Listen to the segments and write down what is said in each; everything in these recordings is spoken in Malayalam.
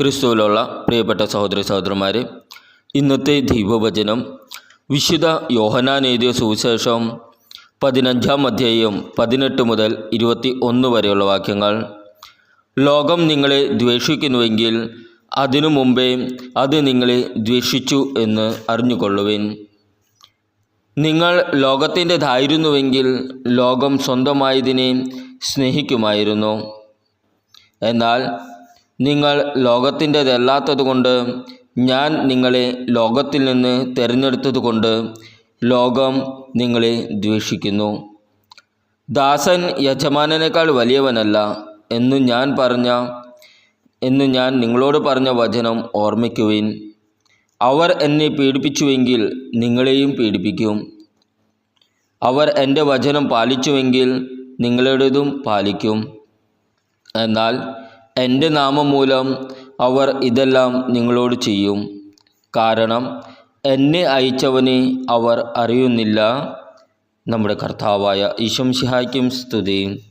ക്രിസ്തുവിലുള്ള പ്രിയപ്പെട്ട സഹോദരി സഹോദരന്മാരെ ഇന്നത്തെ ദൈവവചനം വിശുദ്ധ യോഹനാൻ എഴുതിയ സുവിശേഷം പതിനഞ്ചാം അധ്യായം പതിനെട്ട് മുതൽ ഇരുപത്തി ഒന്ന് വരെയുള്ള വാക്യങ്ങൾ. ലോകം നിങ്ങളെ ദ്വേഷിക്കുന്നുവെങ്കിൽ അതിനു മുമ്പേ അത് നിങ്ങളെ ദ്വേഷിച്ചു എന്ന് അറിഞ്ഞുകൊള്ളുവിൻ. നിങ്ങൾ ലോകത്തിന്റെതായിരുന്നുവെങ്കിൽ ലോകം സ്വന്തമായതിനെ സ്നേഹിക്കുമായിരുന്നു. എന്നാൽ നിങ്ങൾ ലോകത്തിന്റെതല്ലാത്തതുകൊണ്ട് ഞാൻ നിങ്ങളെ ലോകത്തിൽ നിന്ന് തിരഞ്ഞെടുത്തതുകൊണ്ട് ലോകം നിങ്ങളെ ദ്വേഷിക്കുന്നു. ദാസൻ യജമാനനേക്കാൾ വലിയവനല്ല എന്ന് ഞാൻ പറഞ്ഞ എന്ന് ഞാൻ നിങ്ങളോട് പറഞ്ഞ വചനം ഓർമ്മിക്കുവിൻ. അവർ എന്നെ പീഡിപ്പിച്ചുവെങ്കിൽ നിങ്ങളെയും പീഡിപ്പിക്കും. അവർ എന്റെ വചനം പാലിച്ചുവെങ്കിൽ നിങ്ങളുടേതും പാലിക്കും. എന്നാൽ എന്റെ നാമം മൂലം അവർ ഇതെല്ലാം നിങ്ങളോട് ചെയ്യും. കാരണം എന്നെ അയച്ചവനെ അവർ അറിയുന്നില്ല. നമ്മുടെ കർത്താവായ ഈശം ഷിഹായ്ക്കും സ്തുതി.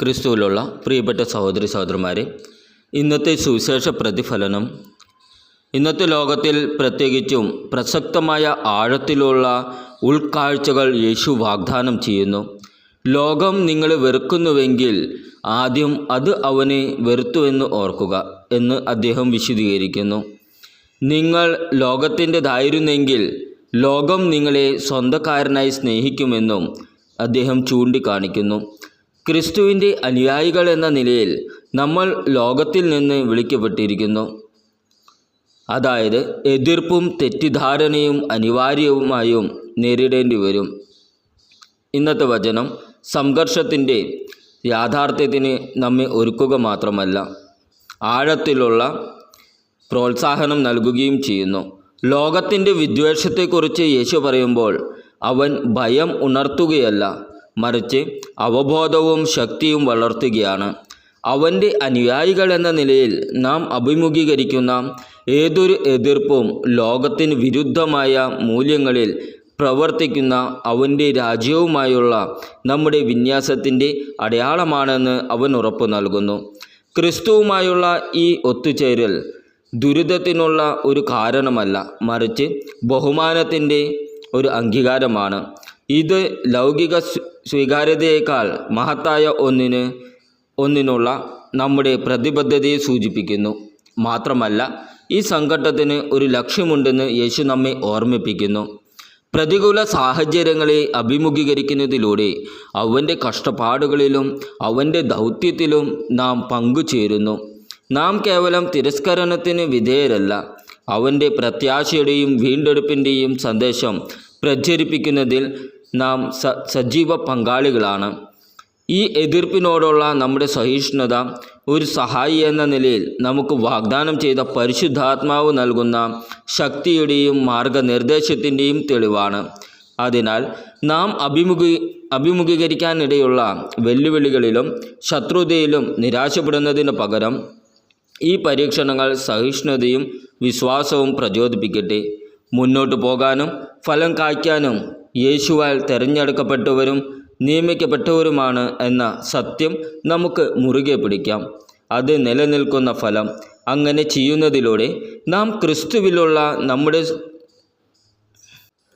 ക്രിസ്തുവിലുള്ള പ്രിയപ്പെട്ട സഹോദരി സഹോദരന്മാരെ ഇന്നത്തെ സുവിശേഷ പ്രതിഫലനം. ഇന്നത്തെ ലോകത്തിൽ പ്രത്യേകിച്ചും പ്രസക്തമായ ആഴത്തിലുള്ള ഉൾക്കാഴ്ചകൾ യേശു വാഗ്ദാനം ചെയ്യുന്നു. ലോകം നിങ്ങളെ വെറുക്കുന്നുവെങ്കിൽ ആദ്യം അത് അവനെ വെറുത്തുവെന്ന് ഓർക്കുക എന്ന് അദ്ദേഹം വിശദീകരിക്കുന്നു. നിങ്ങൾ ലോകത്തിന്റെതായിരുന്നെങ്കിൽ ലോകം നിങ്ങളെ സ്വന്തക്കാരനായി സ്നേഹിക്കുമെന്നും അദ്ദേഹം ചൂണ്ടിക്കാണിക്കുന്നു. ക്രിസ്തുവിന്റെ അനുയായികൾ എന്ന നിലയിൽ നമ്മൾ ലോകത്തിൽ നിന്ന് വിളിക്കപ്പെട്ടിരിക്കുന്നു. അതായത് എതിർപ്പും തെറ്റിദ്ധാരണയും അനിവാര്യവുമായും നേരിടേണ്ടി വരും ഇന്നത്തെ വചനം സംഘർഷത്തിന്റെ യാഥാർത്ഥ്യത്തിന് നമ്മെ ഒരുക്കുക മാത്രമല്ല ആഴത്തിലുള്ള പ്രോത്സാഹനം നൽകുകയും ചെയ്യുന്നു. ലോകത്തിന്റെ വിദ്വേഷത്തെക്കുറിച്ച് യേശു പറയുമ്പോൾ അവൻ ഭയം ഉണർത്തുകയല്ല മറിച്ച് അവബോധവും ശക്തിയും വളർത്തുകയാണ്. അവന്റെ അനുയായികൾ എന്ന നിലയിൽ നാം അഭിമുഖീകരിക്കുന്ന ഏതൊരു എതിർപ്പും ലോകത്തിന് വിരുദ്ധമായ മൂല്യങ്ങളിൽ പ്രവർത്തിക്കുന്ന അവന്റെ രാജ്യവുമായുള്ള നമ്മുടെ വിന്യാസത്തിന്റെ അടയാളമാണെന്ന് അവൻ ഉറപ്പു നൽകുന്നു. ക്രിസ്തുവുമായുള്ള ഈ ഒത്തുചേരൽ ദുരിതത്തിനുള്ള ഒരു കാരണമല്ല മറിച്ച് ബഹുമാനത്തിന്റെ ഒരു അംഗീകാരമാണ്. ഇത് ലൗകിക സ്വീകാര്യതയേക്കാൾ മഹത്തായ ഒന്നിന് ഒന്നിനുള്ള നമ്മുടെ പ്രതിബദ്ധതയെ സൂചിപ്പിക്കുന്നു. മാത്രമല്ല ഈ സംഘട്ടത്തിന് ഒരു ലക്ഷ്യമുണ്ടെന്ന് യേശു നമ്മെ ഓർമ്മിപ്പിക്കുന്നു. പ്രതികൂല സാഹചര്യങ്ങളെ അഭിമുഖീകരിക്കുന്നതിലൂടെ അവന്റെ കഷ്ടപ്പാടുകളിലും അവന്റെ ദൗത്യത്തിലും നാം പങ്കുചേരുന്നു. നാം കേവലം തിരസ്കരണത്തിന് വിധേയരല്ല അവന്റെ പ്രത്യാശയുടെയും വീണ്ടെടുപ്പിന്റെയും സന്ദേശം പ്രചരിപ്പിക്കുന്നതിൽ നാം സജീവ പങ്കാളികളാണ്. ഈ എതിർപ്പിനോടുള്ള നമ്മുടെ സഹിഷ്ണുത ഒരു സഹായി എന്ന നിലയിൽ നമുക്ക് വാഗ്ദാനം ചെയ്ത പരിശുദ്ധാത്മാവ് നൽകുന്ന ശക്തിയുടെയും മാർഗനിർദ്ദേശത്തിന്റെയും തെളിവാണ്. അതിനാൽ നാം അഭിമുഖീ അഭിമുഖീകരിക്കാനിടയുള്ള വെല്ലുവിളികളിലും ശത്രുതയിലും നിരാശപ്പെടുന്നതിന് പകരം ഈ പരീക്ഷണങ്ങൾ സഹിഷ്ണുതയും വിശ്വാസവും പ്രചോദിപ്പിക്കട്ടെ. മുന്നോട്ട് പോകാനും ഫലം കായ്ക്കാനും യേശുവാൽ തിരഞ്ഞെടുക്കപ്പെട്ടവരും നിയമിക്കപ്പെട്ടവരുമാണ് എന്ന സത്യം നമുക്ക് മുറുകെ പിടിക്കാം. അത് നിലനിൽക്കുന്ന ഫലം അങ്ങനെ ചെയ്യുന്നതിലൂടെ നാം ക്രിസ്തുവിലുള്ള നമ്മുടെ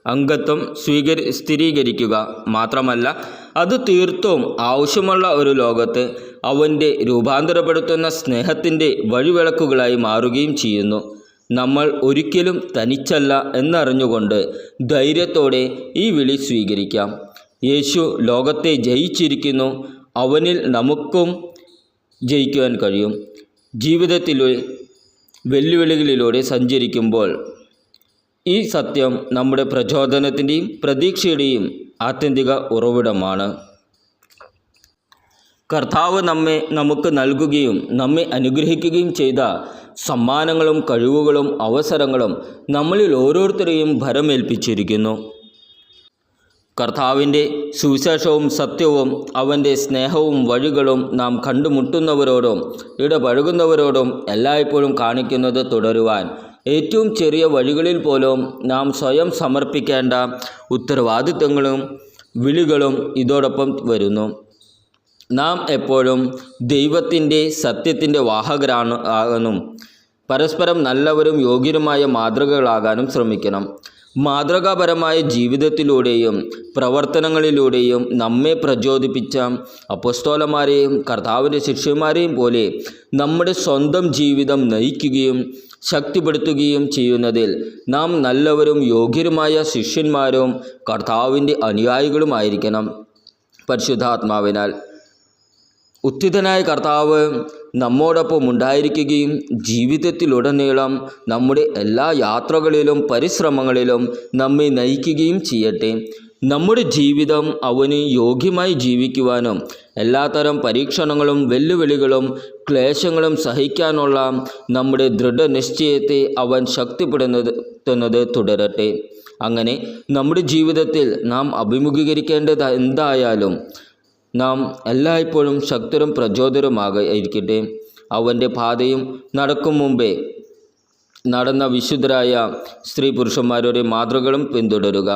അംഗത്വം സ്വീകരി സ്ഥിരീകരിക്കുക. മാത്രമല്ല അത് തീർത്തും ആവശ്യമുള്ള ഒരു ലോകത്ത് അവന്റെ രൂപാന്തരപ്പെടുത്തുന്ന സ്നേഹത്തിന്റെ വഴിവിളക്കുകളായി മാറുകയും ചെയ്യുന്നു. നമ്മൾ ഒരിക്കലും തനിച്ചല്ല എന്നറിഞ്ഞുകൊണ്ട് ധൈര്യത്തോടെ ഈ വിളി സ്വീകരിക്കാം. യേശു ലോകത്തെ ജയിച്ചിരിക്കുന്നു. അവനിൽ നമുക്കും ജയിക്കുവാൻ കഴിയും. ജീവിതത്തിലെ വെല്ലുവിളികളിലൂടെ സഞ്ചരിക്കുമ്പോൾ ഈ സത്യം നമ്മുടെ പ്രചോദനത്തിന്റെയും പ്രതീക്ഷയുടെയും ആത്യന്തിക ഉറവിടമാണ്. കർത്താവ് നമ്മെ നമുക്ക് നൽകുകയും നമ്മെ അനുഗ്രഹിക്കുകയും ചെയ്ത സമ്മാനങ്ങളും കഴിവുകളും അവസരങ്ങളും നമ്മളിൽ ഓരോരുത്തരെയും ഭരമേൽപ്പിച്ചിരിക്കുന്നു. കർത്താവിന്റെ സുവിശേഷവും സത്യവും അവന്റെ സ്നേഹവും വഴികളും നാം കണ്ടുമുട്ടുന്നവരോടും ഇടപഴകുന്നവരോടും എല്ലായ്പ്പോഴും കാണിക്കുന്നത് തുടരുവാൻ. ഏറ്റവും ചെറിയ വഴികളിൽ പോലും നാം സ്വയം സമർപ്പിക്കേണ്ട ഉത്തരവാദിത്തങ്ങളും വിളികളും ഇതോടൊപ്പം വരുന്നു. നാം എപ്പോഴും ദൈവത്തിന്റെ സത്യത്തിന്റെ വാഹകരാണ് ആകാനും പരസ്പരം നല്ലവരും യോഗ്യരുമായ മാതൃകകളാകാനും ശ്രമിക്കണം. മാതൃകാപരമായ ജീവിതത്തിലൂടെയും പ്രവർത്തനങ്ങളിലൂടെയും നമ്മെ പ്രചോദിപ്പിച്ച അപ്പസ്തോലന്മാരെയും കർത്താവിന്റെ ശിഷ്യന്മാരെയും പോലെ നമ്മുടെ സ്വന്തം ജീവിതം നയിക്കുകയും ശക്തിപ്പെടുത്തുകയും ചെയ്യുന്നതിൽ നാം നല്ലവരും യോഗ്യരുമായ ശിഷ്യന്മാരും കർത്താവിന്റെ അനുയായികളുമായിരിക്കണം. പരിശുദ്ധാത്മാവിനാൽ ഉത്തിതനായ കർത്താവ് നമ്മോടൊപ്പം ഉണ്ടായിരിക്കുകയും ജീവിതത്തിലുടനീളം നമ്മുടെ എല്ലാ യാത്രകളിലും പരിശ്രമങ്ങളിലും നമ്മെ നയിക്കുകയും ചെയ്യട്ടെ. നമ്മുടെ ജീവിതം അവന് യോഗ്യമായി ജീവിക്കുവാനും എല്ലാത്തരം പരീക്ഷണങ്ങളും വെല്ലുവിളികളും ക്ലേശങ്ങളും സഹിക്കാനുള്ള നമ്മുടെ ദൃഢനിശ്ചയത്തെ അവൻ ശക്തിപ്പെടുന്നത് തുടരട്ടെ. അങ്ങനെ നമ്മുടെ ജീവിതത്തിൽ നാം അഭിമുഖീകരിക്കേണ്ടത് എന്തായാലും നാം എല്ലായ്പ്പോഴും ശക്തരും പ്രചോദനമായിരിക്കട്ടെ അവന്റെ പാതയും നടക്കും മുമ്പേ നടന്ന വിശുദ്ധരായ സ്ത്രീ പുരുഷന്മാരുടെ മാതൃകളും പിന്തുടരുക.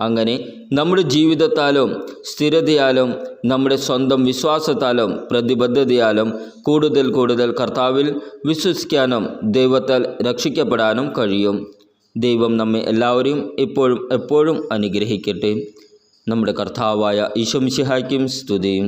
അങ്ങനെ നമ്മുടെ ജീവിതത്താലും സ്ഥിരതയാലും നമ്മുടെ സ്വന്തം വിശ്വാസത്താലും പ്രതിബദ്ധതയാലും കൂടുതൽ കൂടുതൽ കർത്താവിൽ വിശ്വസിക്കാനും ദൈവത്താൽ രക്ഷിക്കപ്പെടാനും കഴിയും. ദൈവം നമ്മെ എല്ലാവരെയും എപ്പോഴും എപ്പോഴും അനുഗ്രഹിക്കട്ടെ. നമ്മുടെ കർത്താവായ ഈശോമിശിഹായ്ക്കും സ്തുതിയും.